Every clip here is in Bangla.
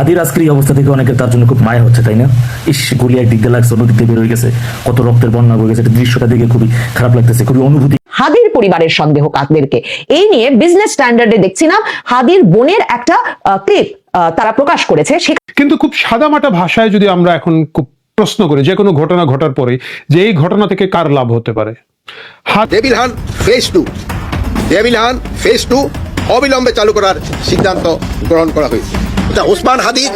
হাদির আজকের এই অবস্থা থেকে অনেকের তার জন্য খুব মায়া হচ্ছে তাই না? ইস গুলি একদিক দিয়ে লাগছে অন্যদিক দিয়ে বের গেছে। কত রক্তের বন্যা বয়ে গেছে দৃশ্যটা দেখে খুবই খারাপ লাগতেছে খুবই অনুভূতি। হাদির পরিবারের সন্দেহ কাকদেরকে। এই নিয়ে বিজনেস স্ট্যান্ডার্ডে দেখছিলাম হাদির বোনের একটা ক্লিপ তারা প্রকাশ করেছে কিন্তু খুব সাদামাটা ভাষায় যদি আমরা এখন খুব প্রশ্ন করি যে কোনো ঘটনা ঘটার পরে যে এই ঘটনা থেকে কার লাভ হতে পারে? হাত devil hunt phase two devil hunt phase two অবিলম্বে চালু করার সিদ্ধান্ত গ্রহণ করা হয়েছে। এটা ওসমান হাদির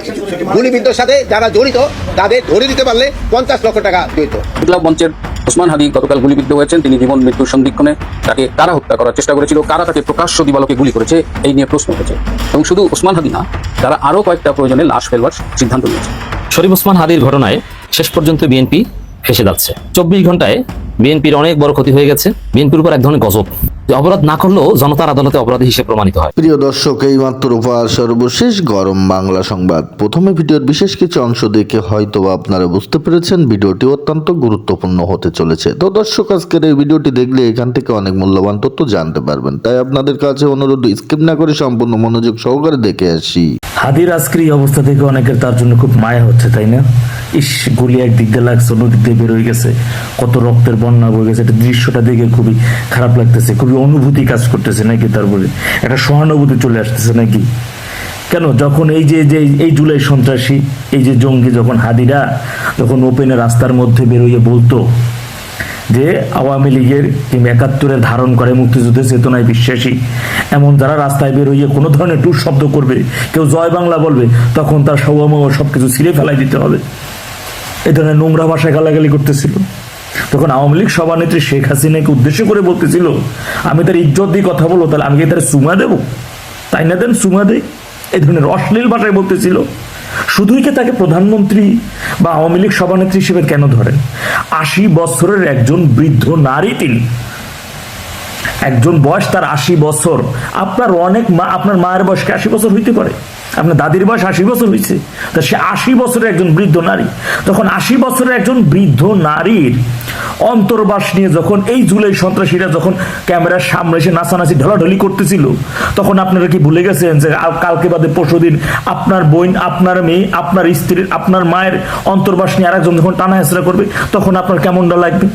গুলিবিদ্ধর সাথে যারা জড়িত তাদের ধরে দিতে পারলে পঞ্চাশ লক্ষ টাকা দিত। বিপ্লব মঞ্চের ওসমান হাদি গতকাল গুলিবিদ্ধ হয়েছেন। তিনি জীবন মৃত্যুর সন্ধিক্ষণে তাকে কারা হত্যা করার চেষ্টা করেছিল। কারা তাকে প্রকাশ্য দিবালোকে গুলি করেছে এই নিয়ে প্রশ্ন উঠেছে। এবং শুধু ওসমান হাদি না তারা আরও কয়েকটা প্রয়োজনে লাশ ফেলবার সিদ্ধান্ত নিয়েছে। শরীফ ওসমান হাদির ঘটনায় শেষ পর্যন্ত বিএনপি ফেসে যাচ্ছে। চব্বিশ ঘন্টায় বিএনপির অনেক বড় ক্ষতি হয়ে গেছে। বিএনপির উপর এক ধরনের গজব। অপরাধ না করলেও জনতার আদালতে অপরাধী হিসেবে প্রমাণিত হয়। প্রিয় দর্শক এই মাত্র উপহার সর্বশেষ গরম বাংলা সংবাদ। প্রথমে ভিডিওর বিশেষ কিছু অংশ দেখে হয়তো আপনারা বুঝতে পেরেছেন, ভিডিওটি অত্যন্ত গুরুত্বপূর্ণ হতে চলেছে। তো দর্শক, আজকের এই ভিডিওটি দেখলে এখান থেকে অনেক মূল্যবান তথ্য জানতে পারবেন। তাই আপনাদের কাছে অনুরোধ, স্কিপ না করে সম্পূর্ণ মনোযোগ সহকারে দেখে আসি। হাদির আজকের এই অবস্থা থেকে অনেকের তার জন্য খুব মায়া হচ্ছে, তাই না? ইস, গুলি একদিক দিয়ে লাগছে, অন্যদিক দিয়ে বের হয়ে গেছে। কত রক্তের বন্যা বয়ে গেছে, এটা দৃশ্যটা দেখে খুবই খারাপ লাগতেছে, খুবই অনুভূতি কাজ করতেছে নাকি তারপরে একটা সহানুভূতি চলে আসতেছে নাকি? কেন? যখন এই যে যে, এই জুলাই সন্ত্রাসী, এই যে জঙ্গি যখন হাদিরা, যখন ওপেনে রাস্তার মধ্যে বেরোইয়ে বলতো যে আওয়ামী লীগের কিংবা একাত্তরের ধারণ করে মুক্তিযুদ্ধের চেতনায় বিশ্বাসী। এমন যারা রাস্তায় বেরোইয়ে কোনো ধরনের টুর শব্দ করবে, কেউ জয় বাংলা বলবে, তখন তার সৌম সব কিছু ছিঁড়ে ফেলাই দিতে হবে। এ ধরনের নোংরা ভাষায় গালাগালি করতেছিল। তখন আওয়ামী লীগ সভানেত্রী শেখ হাসিনাকে উদ্দেশ্য করে বলতেছিল, আমি তার ইজ্জত দিয়ে কথা বলব, তাহলে আমি কি তার সুমা দেবো? তাই না দেন, সুমা দেই এই ধরনের অশ্লীল ভাষায় বলতেছিল। শুধুই কে তাকে প্রধানমন্ত্রী বা আওয়ামী লীগ সভানেত্রী হিসেবে কেন ধরেন? আশি বছরের একজন বৃদ্ধ নারী তিনি। একজন বয়স তার আশি বছর। আপনার অনেক মা আপনার মায়ের বয়সকে আশি বছর হইতে পারে? আপনার দাদির বয়স আশি বছর হয়েছে তা সে আশি বছরের একজন বৃদ্ধ নারী। তখন আশি বছরের একজন বৃদ্ধ নারীর অন্তর্বাস নিয়ে যখন এই জুলাই সন্ত্রাসীরা যখন ক্যামেরার সামনে এসে নাচানাচি, ঢলাঢলি করতেছিল, তখন আপনারা কি ভুলে গেছেন যে কালকে বাদে পরশুদিন আপনার বোন, আপনার মেয়ে, আপনার স্ত্রীর আপনার মায়ের অন্তর্বাস নিয়ে আরেকজন যখন টানা হেসরা করবে, তখন আপনার কেমনটা লাগবে?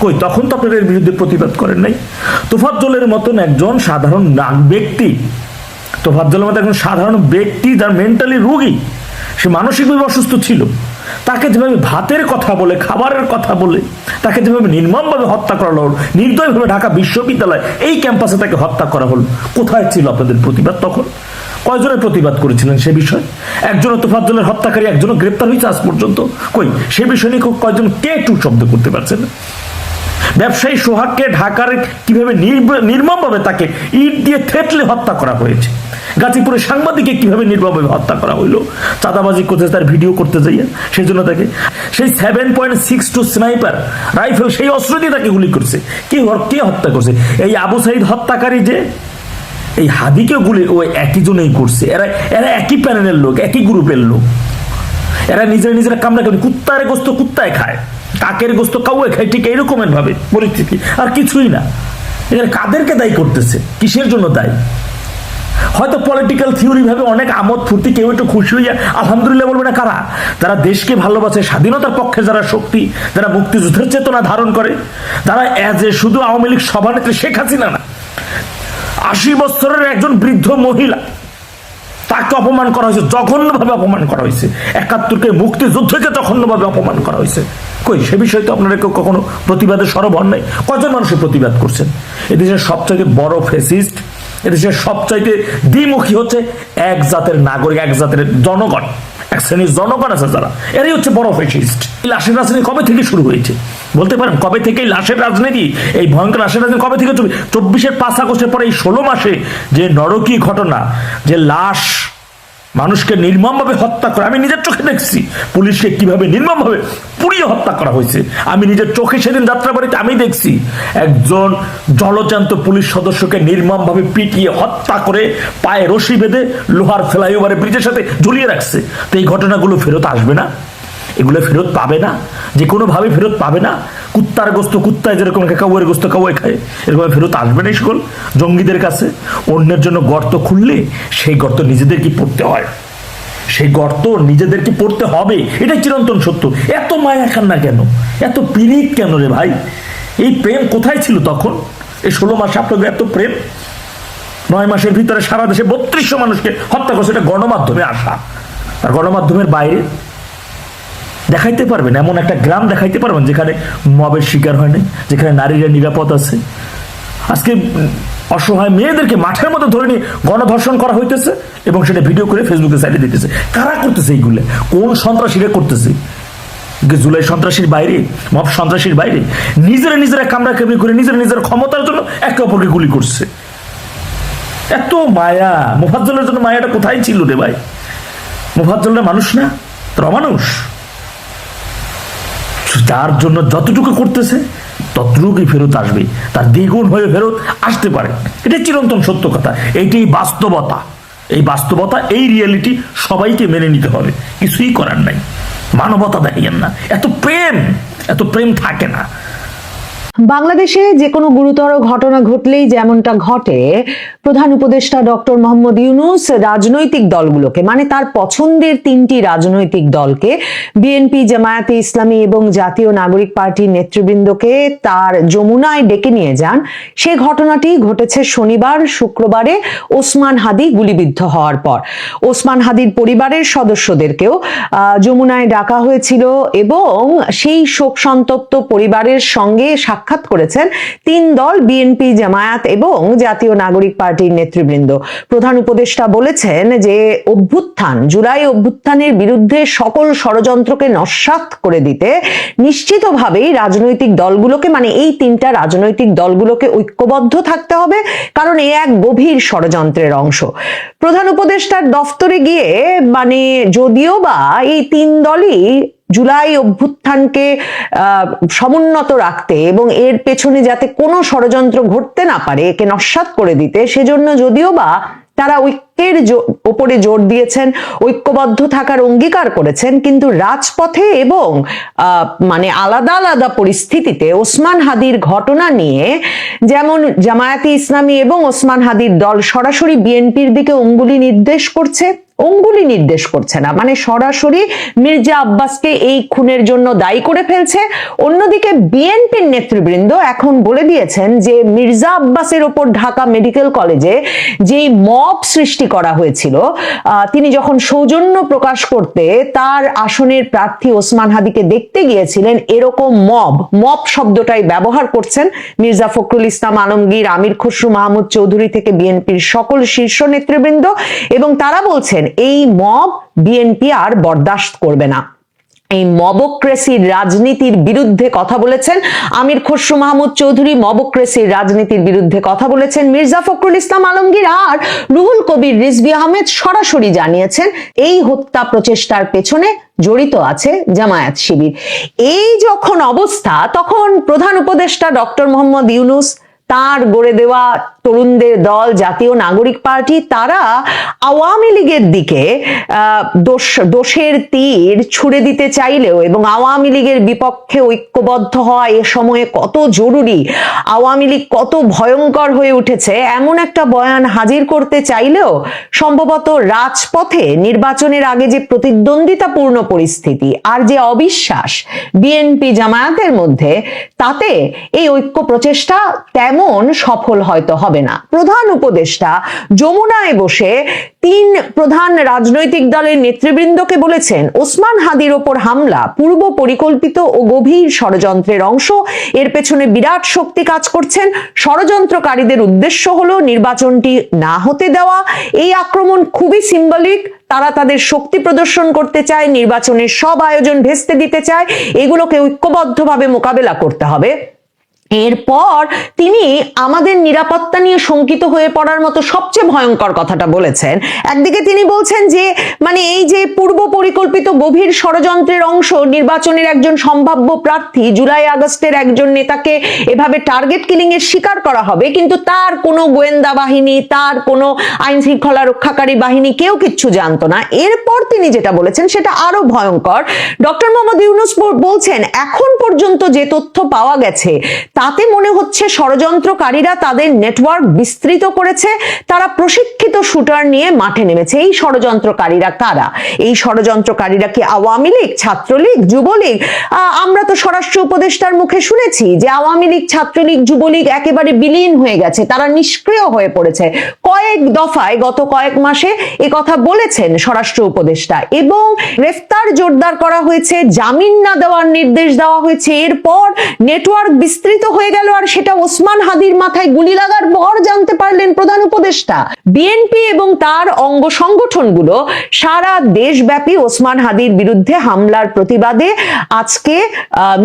কই, তখন তো আপনারা এর বিরুদ্ধে প্রতিবাদ করেন নাই। তোফাজ্জলের মতন একজন সাধারণ নাগ ব্যক্তি তোফাজ্জলের মতো একজন সাধারণ ব্যক্তি, যার মেন্টালি রোগী, সে মানসিকভাবে অসুস্থ ছিল, তাকে যেভাবে ভাতের কথা বলে, খাবারের কথা বলে, তাকে যেভাবে নির্মমভাবে হত্যা করা হলো নির্দয়ভাবে ঢাকা বিশ্ববিদ্যালয়, এই ক্যাম্পাসে তাকে হত্যা করা হলো। কোথায় ছিল আপনাদের প্রতিবাদ তখন? কয়জনের প্রতিবাদ করেছিলেন সে বিষয়ে? একজনও তোফাজ্জলের হত্যাকারী, একজনও গ্রেপ্তার হয়েছে আজ পর্যন্ত। কই, সে বিষয় নিয়ে কয়জন কে টু শব্দ করতে পারছেন না? ব্যবসায়ী সোহাগকে ঢাকার কীভাবে নির্মমভাবে তাকে ইট দিয়ে থেতলে হত্যা করা হয়েছে? গাজীপুরের সাংবাদিককে কীভাবে নির্মমভাবে হত্যা করা হইল? চাঁদাবাজি করতে তার ভিডিও করতে যাইয়া সেই জন্য তাকে সেই seven point six two sniper rifle সেই অস্ত্র দিয়ে তাকে গুলি করছে। কে কে হত্যা করছে? এই আবু সাইদ হত্যাকারী যে, এই হাদিকে গুলি ওই একই জনেই করছে। এরা এরা একই প্যানেলের লোক, একই গ্রুপের লোক। এরা নিজের নিজেরা কামড়া করে কুত্তার গোস্ত কুত্তায় খায়। কাকের গোস্ত কাউয়ে খায়, ঠিক এইরকমের ভাবে পরিস্থিতি। আর কিছুই না। এখানে কাদেরকে দায়ী করতেছে? কিসের জন্য দায়ী? হয়তো পলিটিক্যাল থিওরি ভাবে অনেক আমোদ ফুর্তি, কেউ একটু খুশি হইয়া আলহামদুলিল্লাহ বলবে না, কারা? যারা দেশকে ভালোবাসে, স্বাধীনতার পক্ষে যারা শক্তি, যারা মুক্তিযুদ্ধের চেতনা ধারণ করে, তারা এজ এ শুধু আওয়ামী লীগ সভানেত্রী শেখ হাসিনা না, আশি বছরের একজন বৃদ্ধ মহিলা, তাকে অপমান করা হয়েছে, জঘন্যভাবে অপমান করা হয়েছে। একাত্তরকে মুক্তিযুদ্ধকে জঘন্যভাবে অপমান করা হয়েছে। কই? সে বিষয়ে তো আপনারা কেউ কখনো প্রতিবাদের সরব হন নাই। কজন মানুষের প্রতিবাদ করছেন? এদেশের সবচাইতে বড় ফেসিস্ট, এদেশের সবচাইতে দ্বিমুখী হচ্ছে এক জাতের নাগরিক, এক জাতের জনগণ, এক শ্রেণির জনগণ আছে যারা। এরাই হচ্ছে বড় ফেসিস্ট। এই লাশের রাজনীতি কবে থেকে শুরু হয়েছে? বলতে পারেন, কবে থেকে এই লাশের রাজনীতি, এই ভয়ঙ্কর লাশের রাজনীতি কবে থেকে চব্বিশের পাঁচ আগস্টের পরে এই ষোলো মাসে যে নরকী ঘটনা, যে লাশ মানুষকে নির্মমভাবে হত্যা করে, আমি নিজের চোখে দেখছি, পুলিশকে কীভাবে নির্মমভাবে পুড়িয়ে হত্যা করা হয়েছে। আমি নিজের চোখে সেদিন যাত্রা যাত্রাবাড়িতে আমি দেখছি, একজন জলজান্ত পুলিশ সদস্যকে নির্মমভাবে পিটিয়ে হত্যা করে পায়ে রশি বেঁধে লোহার ফ্লাইওভারে ব্রিজের সাথে ঝুলিয়ে রাখছে। তো এই ঘটনাগুলো ফেরত আসবে না? এগুলো ফেরত পাবে না। যে কোনোভাবে ফেরত পাবে না। কুত্তার গোস্ত, কুত্তায় যেরকম কাউয়ের গোস্ত কাউয়ে খায়। এরকম ফেরত আসবে না সকল জঙ্গিদের কাছে। অন্যের জন্য গর্ত খুললে সেই গর্ত নিজেদের কি পড়তে হয়। সেই গর্ত নিজেদেরকে পড়তে হবে। এটা চিরন্তন সত্য। এত মায়া কান্না কেন? এত পিরিত কেন রে ভাই? এই প্রেম কোথায় ছিল তখন? এই ষোলো মাসে আপনাদের এত প্রেম? নয় মাসের ভিতরে সারা দেশে বত্রিশশো মানুষকে হত্যা করছে। এটা গণমাধ্যমে আসা। আর গণমাধ্যমের বাইরে দেখাইতে পারবেন, এমন একটা গ্রাম দেখাইতে পারবেন যেখানে মবের শিকার হয়নি, যেখানে নারীরা নিরাপদ আছে। আজকে অসহায় মেয়েদেরকে মাঠের মধ্যে ধরে নিয়ে গণধর্ষণ করা হইতেছে এবং সেটা ভিডিও করে ফেসবুকে সাইডে দিতেছে। কারা করতেছে এইগুলো? কোন সন্ত্রাসীরা করতেছে? জুলাই সন্ত্রাসীর বাইরে, মব সন্ত্রাসীর বাইরে। নিজেরা নিজেরা কামড়া কামড়ি করে নিজেরা নিজের ক্ষমতার জন্য একে অপরকে গুলি করছে। এত মায়া। মুফাজ্জলের জন্য মায়াটা কোথায় ছিল রে ভাই? মুফাজ্জলরা মানুষ না, তারা মানুষ তার জন্য যতটুকু করতেছে, ততটুকুই ফেরত আসবে। তার দ্বিগুণ হয়ে ফেরত আসতে পারে। এটা চিরন্তন সত্য কথা। এটি বাস্তবতা। এই বাস্তবতা, এই রিয়েলিটি সবাইকে মেনে নিতে হবে। কিছুই করার নাই। মানবতা দেখাইয়েন না। এত প্রেম এত প্রেম থাকে না। বাংলাদেশে যে কোনো গুরুতর ঘটনা ঘটলেই যেমনটা ঘটে, প্রধান উপদেষ্টা ডক্টর মোহাম্মদ ইউনুস রাজনৈতিক দলগুলোকে মানে তার পছন্দের তিনটি রাজনৈতিক দলকে, বিএনপি, জামায়াতে ইসলামী এবং জাতীয় নাগরিক পার্টির নেতৃবৃন্দকে তার যমুনায় ডেকে নিয়ে যান। সে ঘটনাটি ঘটেছে শনিবার, শুক্রবারে ওসমান হাদি গুলিবিদ্ধ হওয়ার পর। ওসমান হাদির পরিবারের সদস্যদেরকেও যমুনায় ডাকা হয়েছিল এবং সেই শোক সন্তপ্ত পরিবারের সঙ্গে সাক্ষাৎ করেছেন তিন দল বিএনপি জামায়াত এবং জাতীয় নাগরিক পার্টির নেতৃবৃন্দ। প্রধান উপদেষ্টা বলেছেন যে অভ্যুত্থান, জুলাই অভ্যুত্থানের বিরুদ্ধে সকল ষড়যন্ত্রকে নস্যাৎ করে দিতে নিশ্চিতভাবেই রাজনৈতিক দলগুলোকে মানে এই তিনটা রাজনৈতিক দলগুলোকে ঐক্যবদ্ধ থাকতে হবে, কারণ এ এক গভীর ষড়যন্ত্রের অংশ। প্রধান উপদেষ্টার দফতরে গিয়ে মানে যদিও বা এই তিন দলই জুলাই অভ্যুত্থানকে সমুন্নত রাখতে এবং এর পেছনে যাতে কোনো ষড়যন্ত্র ঘটতে না পারে, একে নস্যাৎ করে দিতে, সেজন্য যদিও বা তারা ঐক্যের ওপরে জোর দিয়েছেন, ঐক্যবদ্ধ থাকার অঙ্গীকার করেছেন, কিন্তু রাজপথে এবং মানে আলাদা আলাদা পরিস্থিতিতে ওসমান হাদির ঘটনা নিয়ে যেমন জামায়াতে ইসলামী এবং ওসমান হাদির দল সরাসরি বিএনপির দিকে অঙ্গুলি নির্দেশ করছে অঙ্গুলি নির্দেশ করছে না। মানে সরাসরি মির্জা আব্বাসকে এই খুনের জন্য দায়ী করে ফেলছে। অন্যদিকে বিএনপির নেতৃবৃন্দ এখন বলে দিয়েছেন যে মির্জা আব্বাসের ওপর ঢাকা মেডিকেল কলেজে যেই মব সৃষ্টি করা হয়েছিল তিনি যখন সৌজন্য প্রকাশ করতে তার আসনের প্রার্থী ওসমান হাদিকে দেখতে গিয়েছিলেন, এরকম মব মব শব্দটাই ব্যবহার করছেন মির্জা ফখরুল ইসলাম আলমগীর, আমির খসরু মাহমুদ চৌধুরী থেকে বিএনপির সকল শীর্ষ নেতৃবৃন্দ এবং তারা বলছেন এই মব বিএনপি আর বরদাস্ত করবে না। এই মবক্রেসির রাজনীতির বিরুদ্ধে কথা বলেছেন আমির খসরু মাহমুদ চৌধুরী, মবক্রেসির রাজনীতির বিরুদ্ধে কথা বলেছেন মির্জা ফখরুল ইসলাম আলমগীর আর রুহুল কবির রিজভি আহমেদ সরাসরি জানিয়েছেন, এই হত্যা প্রচেষ্টার পেছনে জড়িত আছে জামায়াত শিবির। এই যখন অবস্থা, তখন প্রধান উপদেষ্টা ডক্টর মোহাম্মদ ইউনুস তার গড়ে দেওয়া তরুণদের দল, জাতীয় নাগরিক পার্টি, তারা আওয়ামী লীগের দিকে দোষ, দোষের তীর ছুড়ে দিতে চাইলেও এবং আওয়ামী লীগের বিপক্ষে ঐক্যবদ্ধ হওয়া এ সময়ে কত জরুরি, আওয়ামী লীগ কত ভয়ঙ্কর হয়ে উঠেছে, এমন একটা বয়ান হাজির করতে চাইলেও সম্ভবত রাজপথে নির্বাচনের আগে যে প্রতিদ্বন্দ্বিতাপূর্ণ পরিস্থিতি আর যে অবিশ্বাস বিএনপি জামায়াতের মধ্যে, তাতে এই ঐক্য প্রচেষ্টা তেমন সফল হয়তো হবে না। প্রধান উপদেষ্টা যমুনায় বসে তিন প্রধান রাজনৈতিক দলের নেতৃবৃন্দকে বলেছেন, ওসমান হাদির ওপর হামলা পূর্ব পরিকল্পিত ও গভীর ষড়যন্ত্রের অংশ। এর পেছনে বিরাট শক্তি কাজ করছেন। ষড়যন্ত্রকারীদের উদ্দেশ্য হলো নির্বাচনটি না হতে দেওয়া। এই আক্রমণ খুবই সিম্বলিক। তারা তাদের শক্তি প্রদর্শন করতে চায়, নির্বাচনের সব আয়োজন ভেস্তে দিতে চায়। এগুলোকে ঐক্যবদ্ধভাবে মোকাবেলা করতে হবে। এরপর তিনি আমাদের নিরাপত্তা নিয়ে শঙ্কিত হয়ে পড়ার মতো সবচেয়ে ভয়ঙ্কর কথাটা বলেছেন। একদিকে তিনি বলছেন যে মানে এই যে পূর্ব পরিকল্পিত গভীর ষড়যন্ত্রের অংশ, নির্বাচনের একজন সম্ভাব্য প্রার্থী, জুলাই আগস্টের একজন নেতাকে এভাবে টার্গেট কিলিং এর শিকার করা হবে, কিন্তু তার কোনো গোয়েন্দা বাহিনী, তার কোনো আইন শৃঙ্খলা রক্ষাকারী বাহিনী কেউ কিচ্ছু জানতো না। এরপর তিনি যেটা বলেছেন সেটা আরও ভয়ঙ্কর। ডক্টর মোহাম্মদ ইউনুস বলছেন, এখন পর্যন্ত যে তথ্য পাওয়া গেছে, তা তাতে মনে হচ্ছে ষড়যন্ত্রকারীরা তাদের নেটওয়ার্ক বিস্তৃত করেছে, তারা প্রশিক্ষিত শুটার নিয়ে মাঠে নেমেছে। এই ষড়যন্ত্রকারীরা কারা? এই ষড়যন্ত্রকারীরা কি আওয়ামী লীগ, ছাত্রলীগ, যুবলীগ? আমরা তো স্বরাষ্ট্র উপদেষ্টার মুখে শুনেছি যে আওয়ামী লীগ, ছাত্রলীগ, যুবলীগ একেবারে বিলীন হয়ে গেছে, তারা নিষ্ক্রিয় হয়ে পড়েছে। কয়েক দফায় গত কয়েক মাসে এ কথা বলেছেন স্বরাষ্ট্র উপদেষ্টা এবং গ্রেফতার জোরদার করা হয়েছে, জামিন না দেওয়ার নির্দেশ দেওয়া হয়েছে। এরপর নেটওয়ার্ক বিস্তৃত হয়ে গেল আর সেটা ওসমান হাদির মাথায় গুলি লাগার পর জানতে পারলেন প্রধান উপদেষ্টা। বিএনপি এবং তার অঙ্গ সংগঠনগুলো সারা দেশব্যাপী ওসমান হাদির বিরুদ্ধে হামলার প্রতিবাদে আজকে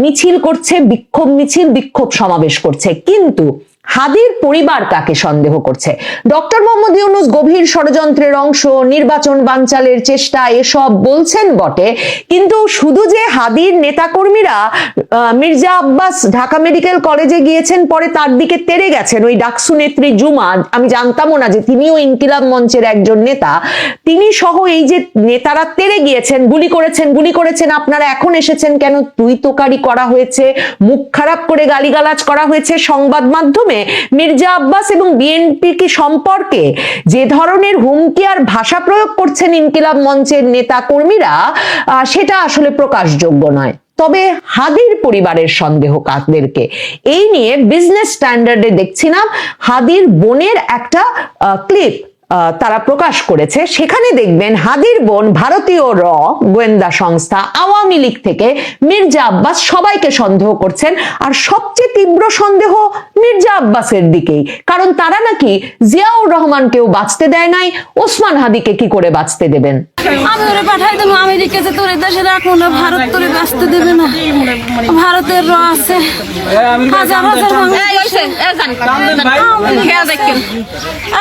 মিছিল করছে, বিক্ষোভ মিছিল, বিক্ষোভ সমাবেশ করছে। কিন্তু হাদির পরিবার কাকে সন্দেহ করছে। ডক্টর মোহাম্মদ ইউনুস গভীর ষড়যন্ত্রের অংশ, নির্বাচন বানচালের চেষ্টা, এসব বলছেন বটে। কিন্তু শুধু যে হাদির নেতাকর্মীরা মির্জা আব্বাস ঢাকা মেডিকেল কলেজে গিয়েছেন, পরে তার দিকে তেরে গেছেন ওই ডাকসু নেত্রী জুমা। আমি জানতামও না যে তিনিও ইনকিলাব মঞ্চের একজন নেতা। তিনি সহ এই যে নেতারা তেরে গিয়েছেন, গুলি করেছেন গুলি করেছেন, আপনারা এখন এসেছেন কেন? তুই তোকারি করা হয়েছে, মুখ খারাপ করে গালিগালাজ করা হয়েছে সংবাদ মাধ্যমে। মির্জা আব্বাস এবং বিএনপি কি সম্পর্কে যে ধরনের হুমকি আর ভাষা প্রয়োগ করছেন ইনকিলাব মঞ্চের নেতা কর্মীরা সেটা আসলে প্রকাশযোগ্য নয়। তবে হাদির পরিবারের সন্দেহ কাকদেরকে। এই নিয়ে বিজনেস স্ট্যান্ডার্ডে দেখছিলাম হাদির বোনের একটা ক্লিপ তারা প্রকাশ করেছে। সেখানে দেখবেন হাদির বোন ভারতীয় র গোয়েন্দা সংস্থা আওয়ামী লীগ থেকে মির্জা আব্বাস সবাইকে সন্দেহ করছেন। আর সবচেয়ে তীব্র সন্দেহ মির্জা আব্বাসের দিকেই। কারণ তারা নাকি জিয়াউর রহমানকেও বাঁচতে দেয় নাই। ওসমান হাদিকে কি করে বাঁচতে দেবেন? আমি ওরে পাঠাই দেবো আমেরিকাতে তোর দেশে রাখব না ভারত তোরে বাঁচতে দেবে না। ভারতের র আছে। হাজার হাজার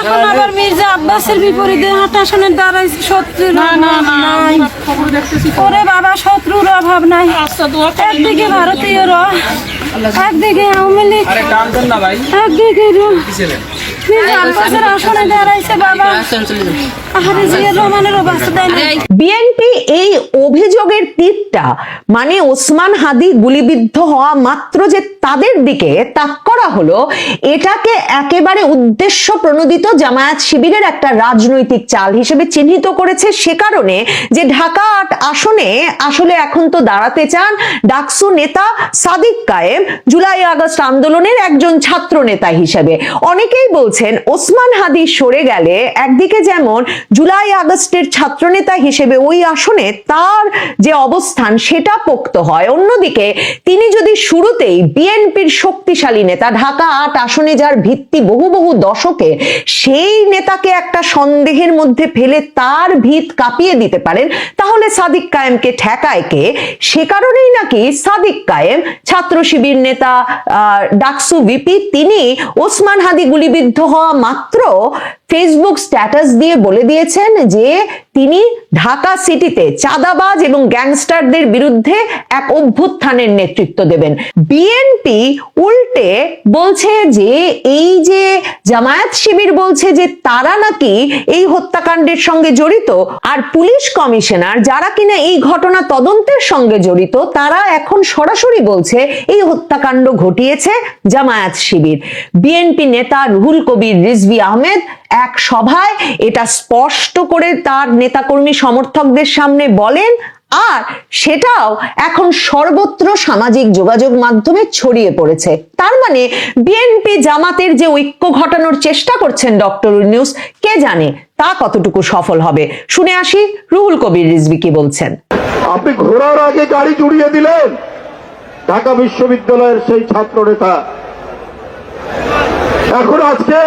এখন আবার মির্জা আব্বাসের বিপরীতে হাঁটাশনের শত্রুর নাই। ওরে বাবা শত্রুর অভাব নাই। একদিকে ভারতীয় র একদিকে আওয়ামী লীগ। একদিকে মির্জা আব্বাসের আসনে দাঁড়াইছে বাবা। আহারে জিয়া রহমানেরও বাঁচতে দেয় না বিএনপি এই অভিযোগের তীরটা মানে ওসমান হাদি গুলিবিদ্ধ হওয়া মাত্র যে তাদের দিকে তাক করা হলো এটাকে একেবারে উদ্দেশ্য প্রণোদিত জামায়াত শিবিরের একটা রাজনৈতিক চাল হিসেবে চিহ্নিত করেছে সে কারণে যে ঢাকা আট আসনে আসলে এখন তো দাঁড়াতে চান ডাকসু নেতা সাদিক কায়েম জুলাই আগস্ট আন্দোলনের একজন ছাত্র নেতা হিসেবে। অনেকেই বলছেন ওসমান হাদি সরে গেলে একদিকে যেমন জুলাই আগস্টের ছাত্রনেতা হিসেবে ওই আসনে তার যে অবস্থান সেটা পোক্ত হয়। অন্যদিকে তিনি যদি শুরুতেই বিএনপির শক্তিশালী নেতা, ঢাকা আট আসনে যার ভিত্তি বহু বহু দশকে, সেই নেতাকে একটা সন্দেহের মধ্যে ফেলে তার ভিত কাঁপিয়ে দিতে পারেন, তাহলে সাদিক কায়েমকে ঠেকায় কে? সে কারণেই নাকি সাদিক কায়েম, ছাত্র শিবির নেতা ডাকসু ভিপি, তিনি ওসমান হাদি গুলিবিদ্ধ হওয়া মাত্র ফেসবুক স্ট্যাটাস দিয়ে বলে দিয়েছেন যে তিনি ঢাকা সিটিতে চাঁদাবাজ এবং গ্যাংস্টারদের বিরুদ্ধে এক অভ্যুত্থানের নেতৃত্ব দেবেন। বিএনপি উল্টে বলছে যে এই যে জামায়াত শিবির বলছে যে তারা নাকি এই হত্যাকাণ্ডের সঙ্গে জড়িত আর পুলিশ কমিশনার যারা কিনা এই ঘটনা তদন্তের সঙ্গে জড়িত তারা এখন সরাসরি বলছে এই হত্যাকাণ্ড ঘটিয়েছে জামায়াত শিবির। বিএনপি নেতা রুহুল কবির রিজভি আহমেদ এক সভায় এটা স্পষ্ট করে তার নেতাকর্মী সমর্থকদের সামনে বলেন, আর সেটাও এখন সর্বত্র সামাজিক যোগাযোগ মাধ্যমে ছড়িয়ে পড়েছে। তার মানে বিএনপি জামাতের যে ঐক্য ঘটানোর চেষ্টা করছেন ডক্টর নিউজ কে জানে তা কতটুকু সফল হবে? শুনে আসি রুহুল কবির রিজভি কি বলছেন। আপনি ঘোরার আগে গাড়ি জুড়িয়ে দিলেন। ঢাকা বিশ্ববিদ্যালয়ের সেই ছাত্র নেতা এখন আজকে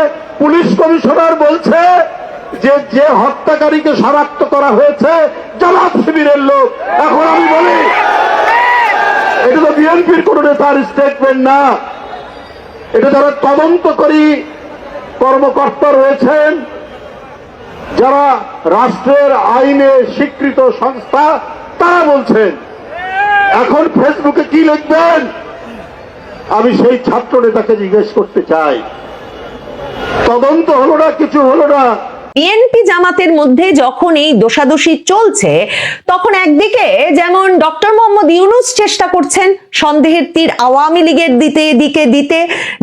পুলিশ কমিশনার বলছে যে যে হত্যাকারীকে শনাক্ত করা হয়েছে, জামাত শিবিরের লোক। এখন আমি বলি, এটা তো বিএনপির কোন নেতার স্টেটমেন্ট না। এটা যারা তদন্তকারী কর্মকর্তা রয়েছেন, যারা রাষ্ট্রের আইনে স্বীকৃত সংস্থা, তারা বলছেন, এখন ফেসবুকে কি লিখবেন? আমি সেই ছাত্র নেতাকে জিজ্ঞেস করতে চাই। তদন্ত হলো না কিছু হলো না। বিএনপি জামাতের মধ্যে যখন এই দোষাদোষি চলছে, তখন একদিকে যেমন ডক্টর মোহাম্মদ ইউনুস চেষ্টা করছেন সন্দেহের তীর আওয়ামী লীগের দিতে, এদিকে দিতে।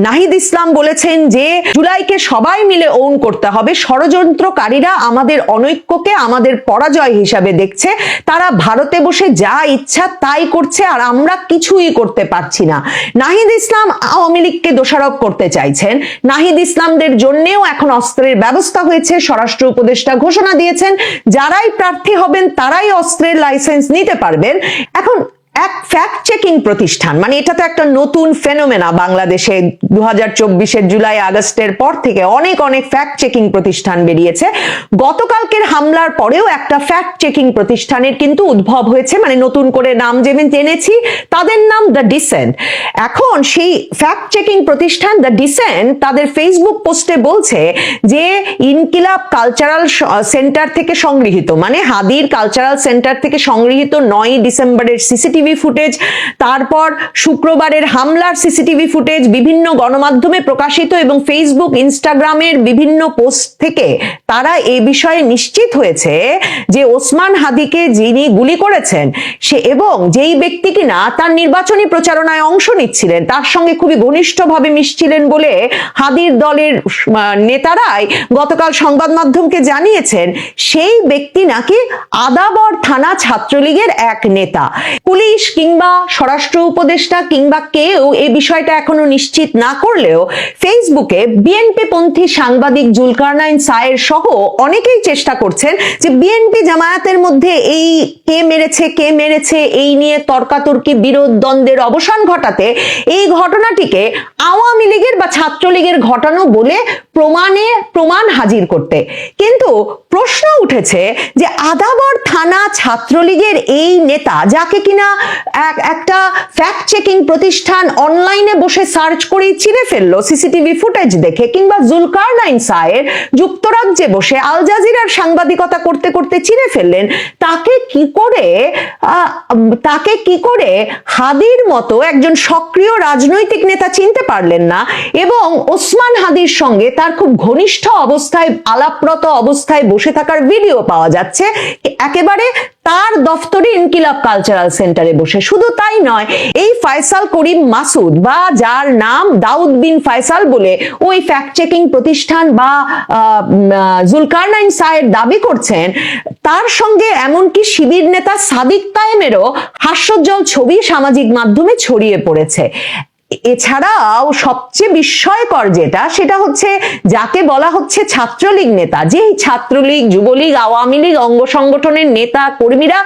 নাহিদ ইসলাম বলেছেন যে, জুলাইকে সবাই মিলে ওন করতে হবে। ষড়যন্ত্রকারীরা আমাদের অনৈক্যকে আমাদের পরাজয় হিসাবে দেখছে। তারা ভারতে বসে যা ইচ্ছা তাই করছে আর আমরা কিছুই করতে পারছি না। নাহিদ ইসলাম আওয়ামী লীগকে দোষারোপ করতে চাইছেন। নাহিদ ইসলামদের জন্যেও এখন অস্ত্রের ব্যবস্থা হয়েছে। স্বরাষ্ট্র উপদেষ্টা ঘোষণা দিয়েছেন যারাই প্রার্থী হবেন তারাই অস্ত্রের লাইসেন্স নিতে পারবেন। এখন এক ফ্যাক্ট চেকিং প্রতিষ্ঠান। মানে এটা তো একটা নতুন ফেনোমেনা বাংলাদেশে দু হাজার জুলাই, আগস্টের পর থেকে অনেক অনেক ফ্যাক্ট চেকিং প্রতিষ্ঠান বেরিয়েছে। গতকালকের হামলার পরেও একটা ফ্যাক্ট চেকিং প্রতিষ্ঠানের কিন্তু উদ্ভব হয়েছে। মানে নতুন করে নাম যেমন জেনেছি, তাদের নাম দ্য ডিসেন্ট এখন সেই ফ্যাক্ট চেকিং প্রতিষ্ঠান দ্য ডিসেন্ট তাদের ফেসবুক পোস্টে বলছে যে ইনকিলাব কালচারাল সেন্টার থেকে সংগৃহীত। মানে হাদির কালচারাল সেন্টার থেকে সংগৃহীত নয় ডিসেম্বরের সিসিটিভি ফুটেজ। তারপর শুক্রবারের হামলার সিসিটিভি ফুটেজ বিভিন্ন গণমাধ্যমে প্রকাশিত এবং ফেসবুক ইনস্টাগ্রামের বিভিন্ন পোস্ট থেকে তারা এ বিষয়ে নিশ্চিত হয়েছে যে ওসমান হাদিকে যিনি গুলি করেছেন, সে এবং যেই ব্যক্তি কিনা তার নির্বাচনী প্রচারণায় অংশ নিচ্ছিলেন, তার সঙ্গে খুবই ঘনিষ্ঠভাবে মিশছিলেন বলে হাদির দলের নেতারাই গতকাল সংবাদ মাধ্যমকে জানিয়েছেন, সেই ব্যক্তি নাকি আদাবর থানা ছাত্রলীগের এক নেতা। পুলিশ কিংবা স্বরাষ্ট্র উপদেষ্টা কিংবা কেউ এই বিষয়টা এখনও নিশ্চিত না করলেও ফেসবুকে বিএনপি পন্থী সাংবাদিক জুলকারনাইন সায়ের সহ অনেকেই চেষ্টা করছেন যে বিএনপি জামায়াতের মধ্যে এই কে মেরেছে কে মেরেছে, এই নিয়ে তর্কাতর্কি, বিরোধ দ্বন্দ্বের অবসান ঘটাতে এই ঘটনাটিকে আওয়ামী লীগের বা ছাত্রলীগের ঘটানো বলে প্রমাণে প্রমাণ হাজির করতে। কিন্তু প্রশ্ন উঠেছে যে আদাবর থানা ছাত্রলীগের এই নেতা যাকে কিনা একটা ফ্যাক্ট চেকিং প্রতিষ্ঠান অনলাইনে বসে সার্চ করেই চিনে ফেলল। সিসিটিভি ফুটেজ দেখে কিংবা জুলকার নাইন সায়ের যুক্তরাজ্যে বসে আল জাজিরার সাংবাদিকতা করতে করতে চিনে ফেললেন। তাকে কি করে তাকে কি করে হাদির মতো একজন সক্রিয় রাজনৈতিক নেতা চিনতে পারলেন না এবং ওসমান হাদির সঙ্গে তার খুব ঘনিষ্ঠ অবস্থায়, আলাপরত অবস্থায় বসে থাকার ভিডিও পাওয়া যাচ্ছে। একেবারে তার দফতরে ইনকিলাব কালচারাল সেন্টারে বসে। শুধু তাই নয়, এই ফয়সাল করিম মাসুদ বা যার নাম দাউদ বিন ফয়সাল বলে ওই ফ্যাক্ট চেকিং প্রতিষ্ঠান বা জুলকারনাইন সাহেব দাবি করছেন, তার সঙ্গে এমনকি শিবির নেতা সাদিক কায়েমেরও হাস্যোজ্জ্বল ছবি সামাজিক মাধ্যমে ছড়িয়ে পড়েছে। এছাড়াও সবচেয়ে বিস্ময়কর যেটা, সেটা হচ্ছে যাকে বলা হচ্ছে ছাত্রলীগ নেতা। যেই ছাত্রলীগ, যুবলীগ, আওয়ামী লীগ, অঙ্গ সংগঠনের নেতা, কর্মীরা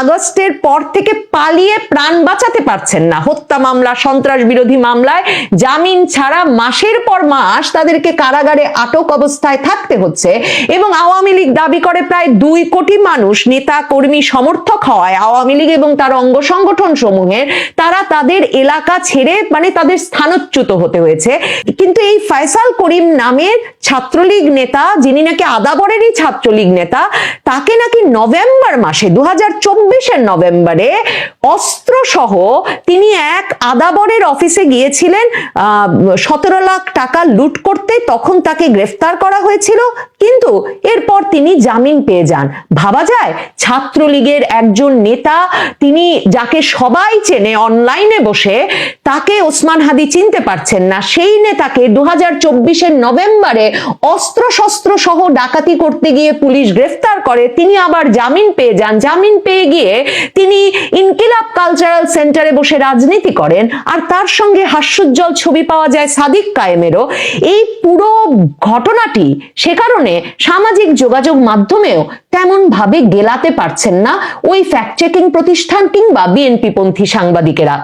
আগস্টের পর থেকে পালিয়ে প্রাণ বাঁচাতে পারছেন না। হত্যা মামলা, সন্ত্রাস বিরোধী মামলায় জামিন ছাড়া মাসের পর মাস তাদেরকে কারাগারে আটক অবস্থায় থাকতে হচ্ছে এবং আওয়ামী লীগ দাবি করে প্রায় দুই কোটি মানুষ, নেতা, কর্মী, সমর্থক হওয়ায় আওয়ামী লীগ এবং তার অঙ্গ সংগঠন সমূহের তারা তাদের এলাকা ছেড়ে মানে তাদের স্থানচ্যুত হতে হয়েছে। কিন্তু এই ফয়সাল করিম নামের ছাত্রলীগ নেতা, যিনি নাকি আদাবরেরই ছাত্রলীগ নেতা, তাকে নাকি নভেম্বর মাসে দু হাজার চব্বিশের নভেম্বরে অস্ত্র সহ তিনি এক আদাবরের অফিসে গিয়েছিলেন সতেরো লাখ টাকা লুট করতে। তখন তাকে গ্রেফতার করা হয়েছিল, কিন্তু এরপর তিনি জামিন পেয়ে যান। ভাবা যায়, ছাত্রলীগের একজন নেতা, তিনি যাকে সবাই চেনে, অনলাইনে বসে, তাকে ওসমান হাদি চিনতে পারছেন না। সেই নেতাকে দু হাজার নভেম্বরে অস্ত্র শস্ত্র সহ ডাকাতি করতে গিয়ে পুলিশ গ্রেফতার করে। তিনি আবার জামিন পেয়ে যান। জামিন পেয়ে গিয়ে তিনি ইনকিলাব কালচারাল সেন্টারে বসে রাজনীতি করেন। আর তার সঙ্গে হাস্যোজ্জ্বল ছবি পাওয়া যায় সাদিক কায়েমেরও। এই পুরো ঘটনাটি সে কারণে সামাজিক যোগাযোগ মাধ্যমেও তেমন ভাবে গেলাতে পারছেন না ওই ফ্যাক্ট চেকিং প্রতিষ্ঠান কিংবা বিএনপি পন্থী সাংবাদিকেরা।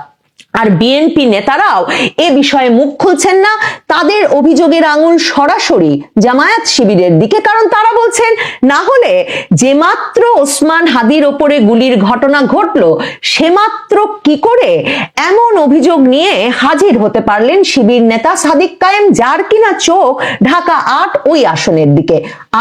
আর বিএনপি নেতারাও এ বিষয়ে মুখ খুলছেন না। তাদের অভিযোগের আঙুল সরাসরি জামায়াত শিবিরের দিকে, কারণ তারা বলছেন, না হলে যে মাত্র ওসমান হাদির ওপরে গুলির ঘটনা ঘটলো, সে মাত্র কি করে এমন অভিযোগ নিয়ে হাজির হতে পারলেন শিবির নেতা সাদিক কায়েম, যার কিনা চোখ ঢাকা আট ওই আসনের দিকে।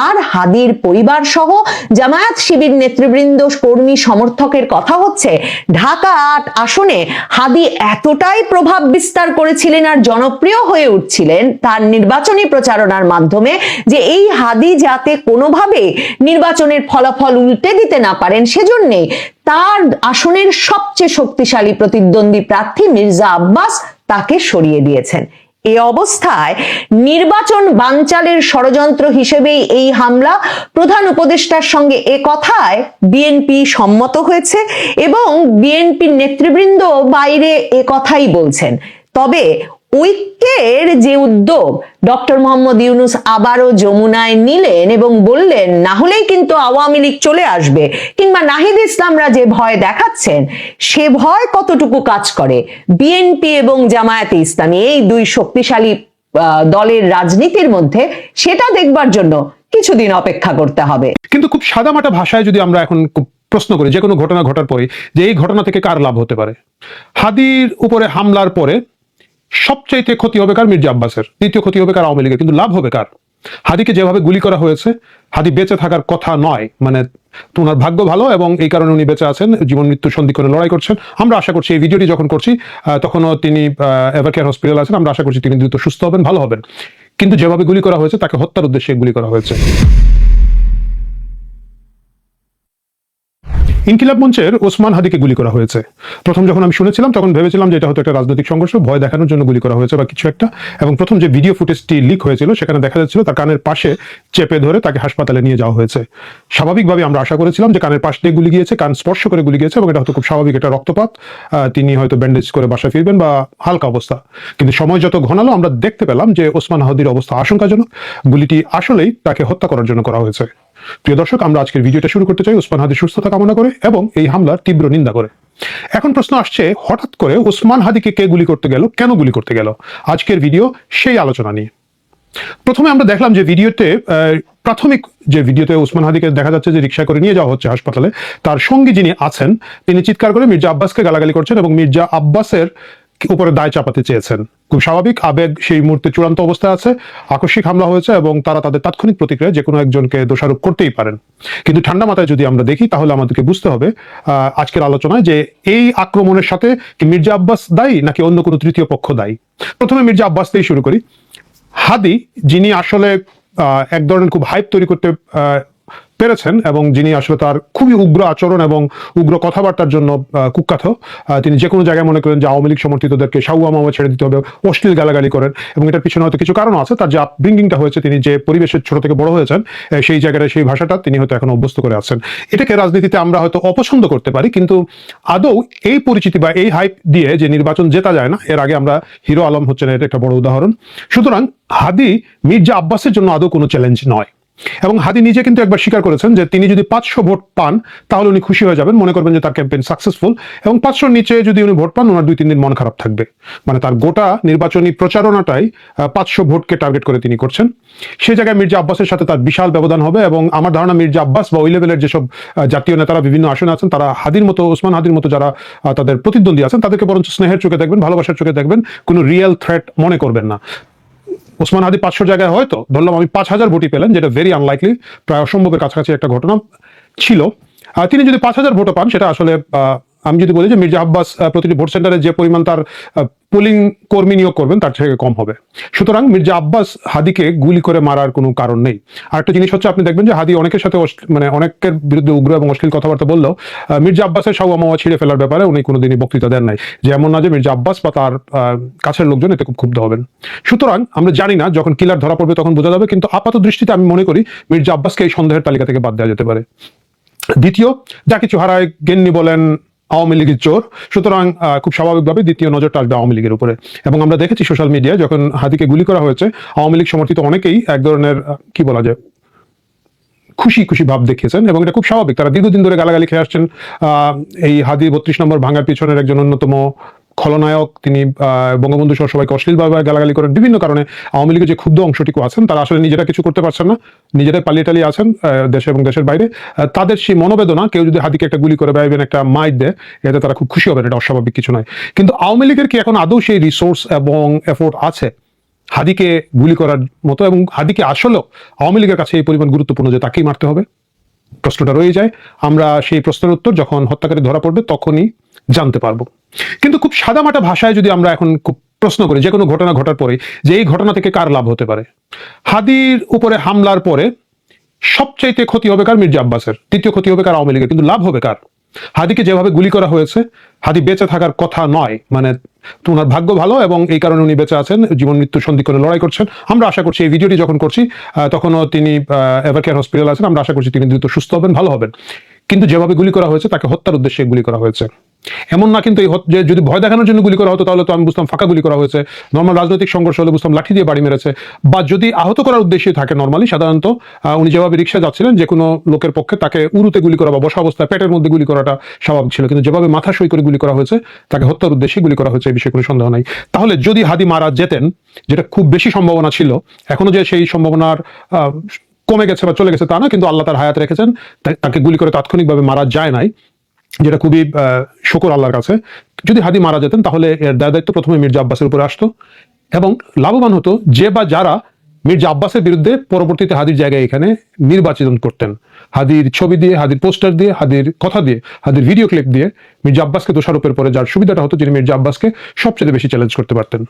আর হাদির পরিবার সহ জামায়াত শিবির নেতৃবৃন্দ, কর্মী, সমর্থকের কথা হচ্ছে, ঢাকা আট আসনে হাদি এতটাই প্রভাব বিস্তার করেছিলেন আর জনপ্রিয় হয়ে উঠছিলেন তার নির্বাচনী প্রচারণার মাধ্যমে যে এই হাদি যাতে কোনোভাবে নির্বাচনের ফলাফল উল্টে দিতে না পারেন সেজন্যে তার আসনের সবচেয়ে শক্তিশালী প্রতিদ্বন্দ্বী প্রার্থী মির্জা আব্বাস তাকে সরিয়ে দিয়েছেন। এ অবস্থায় নির্বাচন বানচালের ষড়যন্ত্র হিসেবেই এই হামলা প্রধান উপদেষ্টার সঙ্গে এ কথায় বিএনপি সম্মত হয়েছে এবং বিএনপির নেতৃবৃন্দ বাইরে এ কথাই বলছেন। তবে ঐক্যের যে উদ্যোগ, ডক্টর মোহাম্মদ ইউনুস আবারও যমুনায় নিলেন এবং বললেন, না হলেই কিন্তু আওয়ামী লীগ চলে আসবে। কিংবা নাহিদ ইসলামরা যে ভয় দেখাচ্ছেন, সে ভয় কতটুকু কাজ করে? বিএনপি এবং জামায়াতে ইসলামী এই দুই শক্তিশালী দলের রাজনীতির মধ্যে সেটা দেখবার জন্য কিছুদিন অপেক্ষা করতে হবে। কিন্তু খুব সাদামাটা ভাষায় যদি আমরা এখন প্রশ্ন করি, যে কোনো ঘটনা ঘটার পরে যে এই ঘটনা থেকে কার লাভ হতে পারে? হাদির উপরে হামলার পরে সবচাইতে ক্ষতি হবে কার? মির্জা আব্বাসের। দ্বিতীয় ক্ষতি হবে কার? আওয়ামী লীগের। কিন্তু লাভ হবে কার? হাদিকে যেভাবে গুলি করা হয়েছে, হাদি বেঁচে থাকার কথা নয়। মানে ওনার ভাগ্য ভালো এবং এই কারণে উনি বেঁচে আছেন, জীবন মৃত্যু সন্ধিক্ষণে লড়াই করছেন। আমরা আশা করছি এই ভিডিওটি যখন করছি তখনও তিনি এভারকেয়ার হসপিটাল আছেন। আমরা আশা করছি তিনি দ্রুত সুস্থ হবেন, ভালো হবেন। কিন্তু যেভাবে গুলি করা হয়েছে, তাকে হত্যার উদ্দেশ্যে গুলি করা হয়েছে। ইনকিলাব মঞ্চের ওসমান হাদিকে গুলি করা হয়েছে। প্রথম যখন আমি শুনেছিলাম, তখন ভেবেছিলাম যে এটা হয়তো একটা রাজনৈতিক সংঘর্ষ, ভয় দেখানোর জন্য গুলি করা হয়েছে বা কিছু একটা। এবং প্রথম যে ভিডিও ফুটেজটি লিক হয়েছিল, সেখানে দেখা যাচ্ছিল তার কানের পাশে চেপে ধরে তাকে হাসপাতালে নিয়ে যাওয়া হয়েছে। স্বাভাবিকভাবে আমরা আশা করেছিলাম যে কানের পাশ দিয়ে গুলি গিয়েছে, কান স্পর্শ করে গুলি গিয়েছে এবং এটা হয়তো খুব স্বাভাবিক একটা রক্তপাত। তিনি হয়তো ব্যান্ডেজ করে বাসায় ফিরবেন বা হালকা অবস্থা। কিন্তু সময় যত ঘনালো, আমরা দেখতে পেলাম যে ওসমান হাদির অবস্থা আশঙ্কাজনক। গুলিটি আসলেই তাকে হত্যা করার জন্য করা হয়েছে। প্রিয় দর্শক, আমরা আজকের ভিডিওটা শুরু করতে চাই ওসমান হাদির সুস্থতা কামনা করে এবং এই হামলার তীব্র নিন্দা করে। এখন প্রশ্ন আসছে, হঠাৎ করে ওসমান হাদিকে কে গুলি করতে গেল, কেন গুলি করতে গেল? আজকের ভিডিও সেই আলোচনা নিয়ে। প্রথমে আমরা দেখলাম যে ভিডিওতে প্রাথমিক যে ভিডিওতে ওসমান হাদিকে দেখা যাচ্ছে যে রিক্সা করে নিয়ে যাওয়া হচ্ছে হাসপাতালে, তার সঙ্গী যিনি আছেন, তিনি চিৎকার করে মির্জা আব্বাসকে গালাগালি করছেন এবং মির্জা আব্বাসের উপরে দায় চাপাতে চেয়েছেন। খুব স্বাভাবিক, আবেগ সেই মুহূর্তে চূড়ান্ত অবস্থায় আছে, আকস্মিক হামলা হয়েছে এবং তারা তাদের তাৎক্ষণিক প্রতিক্রিয়া যে কোনো একজনকে দোষারোপ করতেই পারেন। কিন্তু ঠান্ডা মাথায় যদি আমরা দেখি, তাহলে আমাদেরকে বুঝতে হবে আজকের আলোচনায় যে এই আক্রমণের সাথে কি মির্জা আব্বাস দায়ী নাকি অন্য কোনো তৃতীয় পক্ষ দায়ী? প্রথমে মির্জা আব্বাস দিয়েই শুরু করি। হাদি, যিনি আসলে এক ধরনের খুব হাইপ তৈরি করতে পেরেছেন এবং যিনি আসলে তার খুবই উগ্র আচরণ এবং উগ্র কথাবার্তার জন্য কুখ্যাত তিনি যে কোনো জায়গায় মনে করেন যে আওয়ামী লীগ সমর্থিতদেরকে মামা ছেড়ে দিতে হবে, অশ্লীল গালাগালি করেন এবং এটার পিছনে হয়তো কিছু কারণ আছে, তার যে আপব্রিঙ্গিংটা হয়েছে, তিনি যে পরিবেশের ছোট থেকে বড় হয়েছেন সেই জায়গাটা সেই ভাষাটা তিনি হয়তো এখন অভ্যস্ত করে আছেন। এটাকে রাজনীতিতে আমরা হয়তো অপছন্দ করতে পারি, কিন্তু আদৌ এই পরিচিতি বা এই হাইপ দিয়ে যে নির্বাচন জেতা যায় না, এর আগে আমরা হিরো আলম হচ্ছেন এটা একটা বড় উদাহরণ। সুতরাং হাদি মির্জা আব্বাসের জন্য আদৌ কোনো চ্যালেঞ্জ নয়। এবং হাদি নিজে কিন্তু একবার স্বীকার করেছেন যে তিনি যদি পাঁচশো ভোট পান, তাহলে উনি খুশি হয়ে যাবেন। মনে করবেন যে তার ক্যাম্পেইন সাকসেসফুল। এবং পাঁচশোর নিচে যদি উনি ভোট পান, ওনার দুই, তিন দিন মন খারাপ থাকবে। মানে তার গোটা নির্বাচনী প্রচারণাটাই পাঁচশো ভোটকে টার্গেট করে তিনি করছেন। সেই জায়গায় মির্জা আব্বাসের সাথে তার বিশাল ব্যবধান হবে এবং আমার ধারণা মির্জা আব্বাস বা ওই লেভেলের যেসব জাতীয় নেতারা বিভিন্ন আসনে আছেন, তারা হাদির মতো, ওসমান হাদির মতো যারা তাদের প্রতিদ্বন্দ্বী আছেন, তাদেরকে বরঞ্চ স্নেহের চোখে দেখবেন, ভালোবাসার চোখে দেখবেন। কোনো রিয়েল থ্রেট মনে করবেন না। ওসমান হাদি পাঁচশো জায়গায় হয়তো ধরলাম আমি পাঁচ হাজার ভোটই পেলেন, যেটা ভেরি আনলাইকলি প্রায় অসম্ভবের কাছাকাছি একটা ঘটনা ছিল। তিনি যদি পাঁচ হাজার ভোটও পান, সেটা আসলে আমি যদি বলি যে মির্জা আব্বাস প্রতিটি ভোট সেন্টারে যে পরিমাণ তার পোলিং কর্মী নিয়োগ করবেন, তার থেকে কম হবে। সুতরাং মির্জা আব্বাস হাদিকে গুলি করে মারার কোনো কারণ নেই। আর একটা জিনিস হচ্ছে, আপনি দেখবেন যে হাদি অনেকের সাথে মানে অনেকের বিরুদ্ধে উগ্র এবং অশ্লীল কথাবার্তা বললেও মির্জা আব্বাসের সাউ মামা ছিঁড়ে ফেলার ব্যাপারে উনি কোনোদিনই বক্তৃতা দেন নাই। যে এমন না যে মির্জা আব্বাস বা তার কাছের লোকজন এতে খুব ক্ষুব্ধ হবেন। সুতরাং আমরা জানি না, যখন কিলার ধরা পড়বে তখন বোঝা যাবে, কিন্তু আপাত দৃষ্টিতে আমি মনে করি মির্জা আব্বাসকে এই সন্দেহের তালিকা থেকে বাদ দেওয়া যেতে পারে। দ্বিতীয়, যা কিছু হারায় গেন্নি বলেন আওয়ামী লীগের চোর। সুতরাং খুব স্বাভাবিকভাবে দ্বিতীয় নজরটা আসবে আওয়ামী লীগের উপরে। এবং আমরা দেখেছি সোশ্যাল মিডিয়ায় যখন হাদিকে গুলি করা হয়েছে, আওয়ামী লীগ সমর্থিত অনেকেই এক ধরনের কি বলা যায়, খুশি খুশি ভাব দেখিয়েছেন এবং এটা খুব স্বাভাবিক। তারা দীর্ঘদিন ধরে গালাগালি খেয়ে আসছেন। এই হাদি বত্রিশ নম্বর ভাঙার পিছনের একজন অন্যতম খলনায়ক, তিনি বঙ্গবন্ধু সহ সবাইকে অশ্লীলভাবে গালাগালি করেন। বিভিন্ন কারণে আওয়ামী লীগের যে ক্ষুব্ধ অংশটুকু আছেন, তারা আসলে নিজেরা কিছু করতে পারছেন না। নিজেরাই পালিয়ে টালিয়ে আছেন দেশে এবং দেশের বাইরে। তাদের সেই মনোবেদনা, কেউ যদি হাদিকে একটা গুলি করে বা একটা মাইট দেয়, এতে তারা খুব খুশি হবেন, এটা অস্বাভাবিক কিছু নয়। কিন্তু আওয়ামী লীগের কি এখন আদৌ সেই রিসোর্স এবং এফোর্ট আছে? হাদিকে গুলি করার মতো এবং হাদিকে আসলেও আওয়ামী লীগের কাছে এই পরিমাণ গুরুত্বপূর্ণ যে তাকেই মারতে হবে? প্রশ্নটা রয়ে যায়। আমরা সেই প্রশ্নের উত্তর যখন হত্যাকারী ধরা পড়বে, তখনই জানতে পারব। কিন্তু খুব সাদামাটা ভাষায় যদি আমরা এখন খুব প্রশ্ন করি, যে কোনো ঘটনা ঘটার পরে, যে এই ঘটনা থেকে কার লাভ হতে পারে? হাদির উপরে হামলার পরে সবচাইতে ক্ষতি হবে কার? মির্জা আব্বাসের। দ্বিতীয় ক্ষতি হবে কার? আওয়ামী লীগের। কিন্তু লাভ হবে কার? হাদিকে যেভাবে গুলি করা হয়েছে, হাদি বেঁচে থাকার কথা নয়। মানে ওনার ভাগ্য ভালো এবং এই কারণে উনি বেঁচে আছেন, জীবন মৃত্যু সন্ধিক্ষণে লড়াই করছেন। আমরা আশা করছি এই ভিডিওটি যখন করছি তখনও তিনি এভার কেয়ার হসপিটাল আছেন। আমরা আশা করছি তিনি দ্রুত সুস্থ হবেন, ভালো হবেন। কিন্তু যেভাবে গুলি করা হয়েছে, তাকে হত্যার উদ্দেশ্যে গুলি করা হয়েছে। এমন না কিন্তু এই যে যদি ভয় দেখানোর জন্য গুলি করা হতো, তাহলে তো আমি বুঝতাম ফাঁকা গুলি করা হয়েছে। নর্মাল রাজনৈতিক সংঘর্ষ হলে বুঝতাম লাঠি দিয়ে বাড়ি মেরেছে। বা যদি আহত করার উদ্দেশ্যে থাকে নর্মালি সাধারণত উনি যেভাবে রিক্সা যাচ্ছিলেন, যে কোনো লোকের পক্ষে তাকে উরুতে গুলি করা বা বসা অবস্থায় পেটের মধ্যে গুলি করাটা স্বাভাবিক ছিল। কিন্তু যেভাবে মাথা সই করে গুলি করা হয়েছে, তাকে হত্যার উদ্দেশ্যে গুলি করা হয়েছে, এই বিষয়ে কোনো সন্দেহ নাই। তাহলে যদি হাদি মারা যেতেন, যেটা খুব বেশি সম্ভাবনা ছিল, এখনও যে সেই সম্ভাবনার কমে গেছে বা চলে গেছে তা না, কিন্তু আল্লাহ তার হায়াত রেখেছেন তাকে গুলি করে তাৎক্ষণিকভাবে মারা যায় নাই। যেটা খুবই শকর আল্লাহর কাছে। যদি হাদি মারা যেতেন, তাহলে এর দায় দায়িত্ব প্রথমে মির্জা আব্বাসের উপরে আসতো। এবং লাভবান হতো যে বা যারা মির্জা আব্বাসের বিরুদ্ধে পরবর্তীতে হাদির জায়গায় এখানে নির্বাচিত করতেন। হাদির ছবি দিয়ে, হাদির পোস্টার দিয়ে, হাদির কথা দিয়ে, হাদির ভিডিও ক্লিপ দিয়ে মির্জা আব্বাসকে দোষারোপের পরে যার সুবিধাটা হতো যিনি মির্জা আব্বাসকে সবচেয়ে বেশি চ্যালেঞ্জ করতে পারতেন।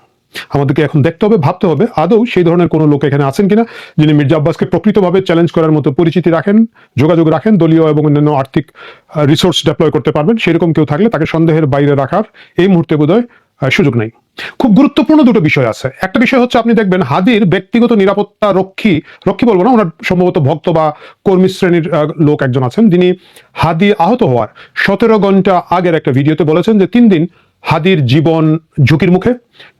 আমাদেরকে এখন দেখতে হবে, ভাবতে হবে, আদৌ সেই ধরনের কোনো লোক এখানে আছেন কিনা যিনি মির্জা আব্বাসকে প্রকৃতভাবে চ্যালেঞ্জ করার মতো পরিচিতি রাখেন, যোগাযোগ রাখেন, দলীয় এবং অন্যান্য আর্থিক রিসোর্স ডেপ্লয় করতে পারবেন, সেরকম কেউ থাকলে তাকে সন্দেহের বাইরে রাখার এই মুহূর্তে বোধহয় সুযোগ নেই। খুব গুরুত্বপূর্ণ দুটো বিষয় আছে। একটা বিষয় হচ্ছে আপনি দেখবেন হাদির ব্যক্তিগত নিরাপত্তা রক্ষী রক্ষী বলব না, ওনার সম্ভবত ভক্ত বা কর্মী শ্রেণির লোক একজন আছেন, যিনি হাদি আহত হওয়ার সতেরো ঘণ্টা আগের একটা ভিডিওতে বলেছেন যে তিন দিন হাদির জীবন ঝুঁকির মুখে।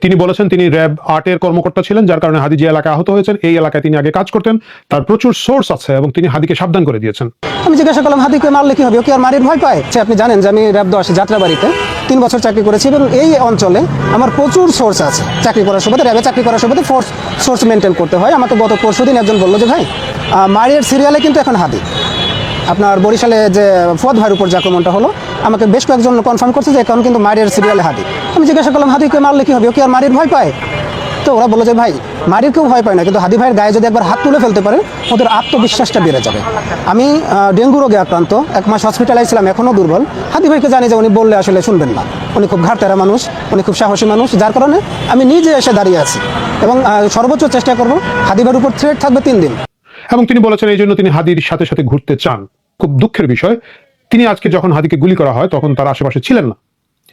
তিনি বলেছেন তিনি র্যাব আটের কর্মকর্তা ছিলেন, যার কারণে হাদি যে এলাকায় আহত হয়েছেন, এই এলাকায় তিনি আগে কাজ করতেন। তার প্রচুর সোর্স আছে এবং তিনি হাদিকে সাবধান করে দিয়েছেন। আমি জিজ্ঞাসা করলাম, হাদিকে মারলে কি হবে? ও কি আর মারির ভয় পায়? আপনি জানেন যে আমি র্যাব আসি যাত্রাবাড়িতে। তিন বছর চাকরি করেছি এবং এই অঞ্চলে আমার প্রচুর সোর্স আছে চাকরি করার সুবাদে র্যাবে চাকরি করার সুবাদে ফোর্স সোর্স মেনটেন করতে হয়। আমাকে গত পরশু দিন একজন বলল যে, ভাই মারিয়ার সিরিয়ালে কিন্তু এখন হাতি আপনার বরিশালে যে ফুয়াদ ভাইয়ের উপর যে আক্রমণটা হলো, আমাকে বেশ কয়েকজন কনফার্ম করছে যে, এখন কিন্তু মারিয়ার সিরিয়ালে হাতি আমি জিজ্ঞাসা করলাম হাতি কে মারলে কি হবে? ও কি আর মারির ভয় পায়? তো ওরা বলল যে, ভাই মারির কেউ ভয় পায় না, কিন্তু হাদি ভাইয়ের গায়ে যদি একবার হাত তুলে ফেলতে পারে, ওদের আত্মবিশ্বাসটা বেড়ে যাবে। আমি ডেঙ্গু রোগে আক্রান্ত, এক মাস হসপিটালাইজ ছিলাম এখনও দুর্বল। হাদি ভাইকে জানি যে উনি বললে আসলে শুনবেন না। উনি খুব ঘাটতেরা মানুষ, উনি খুব সাহসী মানুষ, যার কারণে আমি নিজে এসে দাঁড়িয়ে আছি। এবং সর্বোচ্চ চেষ্টা করব, হাদি ভাইয়ের উপর থ্রেট থাকবে তিন দিন। এবং তিনি বলেছেন এই জন্য তিনি হাদির সাথে সাথে ঘুরতে চান। খুব দুঃখের বিষয়। তিনি আজকে যখন হাদিকে গুলি করা হয়, তখন তার আশেপাশে ছিলেন না।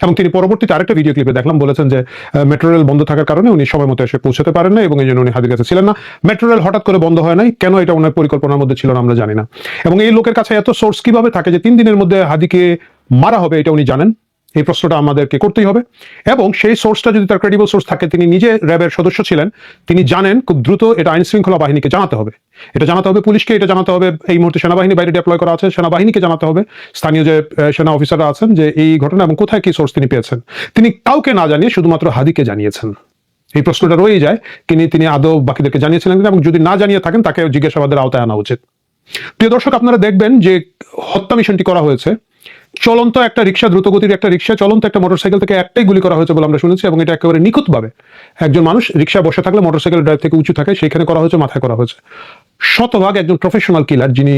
এবং তিনি পরবর্তীতে আরেকটা ভিডিও ক্লিপে দেখলাম, বলেছেন যে মেট্রো রেল বন্ধ থাকার কারণে উনি সময় মতো এসে পৌঁছতে পারেন না এবং এই জন্য উনি হাজির কাছে ছিলেন না। মেট্রো রেল হঠাৎ করে বন্ধ হয় নাই, কেন এটা ওনার পরিকল্পনার মধ্যে ছিল না আমরা জানি না। এবং এই লোকের কাছে এত সোর্স কীভাবে থাকে যে তিন দিনের মধ্যে হাদিকে মারা হবে, এটা উনি জানেন। এই প্রশ্নটা আমাদেরকে করতেই হবে। এবং সেই সোর্সটা যদি তার ক্রেডিবল সোর্স থাকে, তিনি নিজে র্যাবের সদস্য ছিলেন, তিনি জানেন খুব দ্রুত এটা আইন শৃঙ্খলা বাহিনীকে জানাতে হবে। এটা জানাতে হবে পুলিশকে, এটা জানাতে হবে এই মুহূর্তে সেনাবাহিনী বাইরে ডিপ্লয় করা আছে, সেনাবাহিনীকে জানাতে হবে। স্থানীয় যে সেনা অফিসাররা আছেন যে এই ঘটনা এবং কোথায় কি সোর্স তিনি পেয়েছেন। তিনি কাউকে না জানিয়ে শুধুমাত্র হাদিকে জানিয়েছেন। এই প্রশ্নটা রয়েই যায়, তিনি তিনি আদৌ বাকিদেরকে জানিয়েছিলেন এবং যদি না জানিয়ে থাকেন, তাকে জিজ্ঞাসাবাদের আওতায় আনা উচিত। প্রিয় দর্শক, আপনারা দেখবেন যে হত্যা মিশনটি করা হয়েছে। চলন্ত একটা রিক্সা, দ্রুতগতির একটা রিক্সা, চলন্ত একটা মোটরসাইকেল থেকে একটাই গুলি করা হয়েছে বলে আমরা শুনেছি এবং এটা একেবারে নিখুঁতভাবে একজন মানুষ রিক্সা বসে থাকলে মোটরসাইকেল ড্রাইভ থেকে উঁচু থাকে সেখানে করা হয়েছে, মাথায় করা হয়েছে। শতভাগ একজন প্রফেশনাল কিলার যিনি